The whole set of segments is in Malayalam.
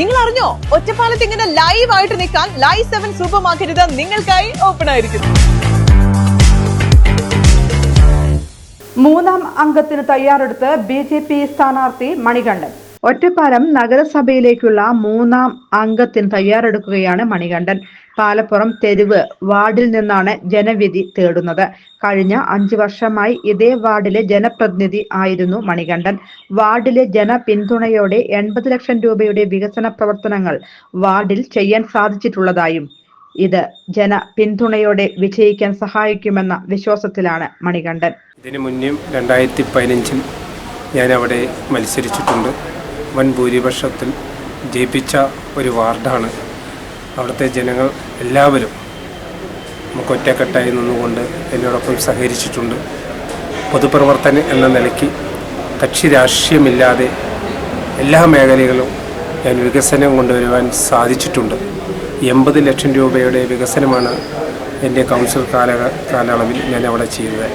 നിങ്ങൾ അറിഞ്ഞോ ഒറ്റപ്പാലത്ത് ഇങ്ങനെ ലൈവ് ആയിട്ട് നിൽക്കാൻ ലൈവ് സെവൻ സൂപ്പർ മാർക്കറ്റ് നിങ്ങൾക്കായി ഓപ്പൺ ആയിരിക്കുന്നു. മൂന്നാം അംഗത്തിന് തയ്യാറെടുത്ത് ബി ജെ പി സ്ഥാനാർത്ഥി മണികണ്ഠൻ. ഒറ്റപ്പാലം നഗരസഭയിലേക്കുള്ള മൂന്നാം അംഗത്തിന് തയ്യാറെടുക്കുകയാണ് മണികണ്ഠൻ. പാലപ്പുറം തെരുവ് വാർഡിൽ നിന്നാണ് ജനവിധി തേടുന്നത്. കഴിഞ്ഞ അഞ്ചു വർഷമായി ഇതേ വാർഡിലെ ജനപ്രതിനിധി ആയിരുന്നു മണികണ്ഠൻ. വാർഡിലെ ജനപിന്തുണയോടെ എൺപത് ലക്ഷം രൂപയുടെ വികസന പ്രവർത്തനങ്ങൾ വാർഡിൽ ചെയ്യാൻ സാധിച്ചിട്ടുള്ളതായും ഇത് ജന പിന്തുണയോടെ വിജയിക്കാൻ സഹായിക്കുമെന്ന വിശ്വാസത്തിലാണ് മണികണ്ഠൻ. ഇതിനു മുന്നേ രണ്ടായിരത്തി പതിനഞ്ചിൽ ഞാൻ അവിടെ മത്സരിച്ചിട്ടുണ്ട്. വൻ ഭൂരിപക്ഷത്തിൽ ജയിപ്പിച്ച ഒരു വാർഡാണ് അവിടുത്തെ ജനങ്ങൾ എല്ലാവരും നമുക്ക് ഒറ്റക്കെട്ടായി നിന്നുകൊണ്ട് എന്നോടൊപ്പം സഹകരിച്ചിട്ടുണ്ട്. പൊതുപ്രവർത്തനം എന്ന നിലയ്ക്ക് കക്ഷി രാഷ്ട്രീയമില്ലാതെ എല്ലാ മേഖലകളും ഞാൻ വികസനം കൊണ്ടുവരുവാൻ സാധിച്ചിട്ടുണ്ട്. എൺപത് ലക്ഷം രൂപയുടെ വികസനമാണ് എന്റെ കൗൺസിൽ കാല കാലയളവിൽ ഞാൻ അവിടെ ചെയ്തത്.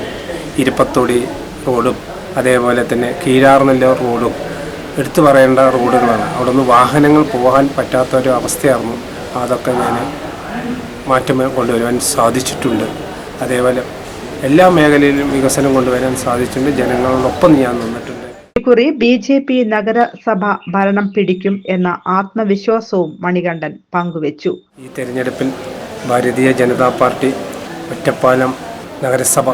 ഇരുപ്പത്തൊടി റോഡും അതേപോലെ തന്നെ കീഴാർനെല്ലൂർ റോഡും എടുത്തു പറയേണ്ട റോഡുകളാണ്. അവിടെ നിന്ന് വാഹനങ്ങൾ പോകാൻ പറ്റാത്ത ഒരു അവസ്ഥയായിരുന്നു. അതൊക്കെ ഞാൻ മാറ്റം കൊണ്ടുവരുവാൻ സാധിച്ചിട്ടുണ്ട്. അതേപോലെ എല്ലാ മേഖലയിലും വികസനം കൊണ്ടുവരാൻ സാധിച്ചിട്ടുണ്ട്. ജനങ്ങളോടൊപ്പം ഞാൻ നിന്നിട്ടുണ്ട്. ഇക്കുറി ബി ജെ പി നഗരസഭ ഭരണം പിടിക്കും എന്ന ആത്മവിശ്വാസവും മണികണ്ഠൻ പങ്കുവച്ചു. ഈ തെരഞ്ഞെടുപ്പിൽ ഭാരതീയ ജനതാ പാർട്ടി ഒറ്റപ്പാലം നഗരസഭ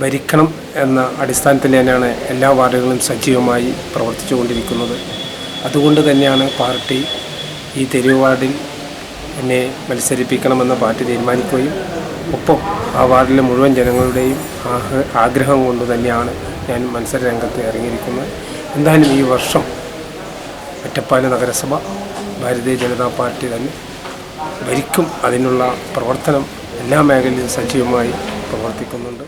ഭരിക്കണം എന്ന അടിസ്ഥാനത്തിൽ തന്നെയാണ് എല്ലാ വാർഡുകളും സജീവമായി പ്രവർത്തിച്ചു കൊണ്ടിരിക്കുന്നത് അതുകൊണ്ട് തന്നെയാണ് പാർട്ടി ഈ തെരുവ് വാർഡിൽ എന്നെ മത്സരിപ്പിക്കണമെന്ന് പാർട്ടി തീരുമാനിക്കുകയും ഒപ്പം ആ വാർഡിലെ മുഴുവൻ ജനങ്ങളുടെയും ആഗ്രഹം കൊണ്ട് തന്നെയാണ് ഞാൻ മത്സര രംഗത്ത് ഇറങ്ങിയിരിക്കുന്നത്. എന്തായാലും ഈ വർഷം ഒറ്റപ്പാല നഗരസഭ ഭാരതീയ ജനതാ പാർട്ടി തന്നെ ഭരിക്കും. അതിനുള്ള പ്രവർത്തനം എല്ലാ മേഖലയിലും സജീവമായി പ്രവർത്തിക്കുന്നുണ്ട്.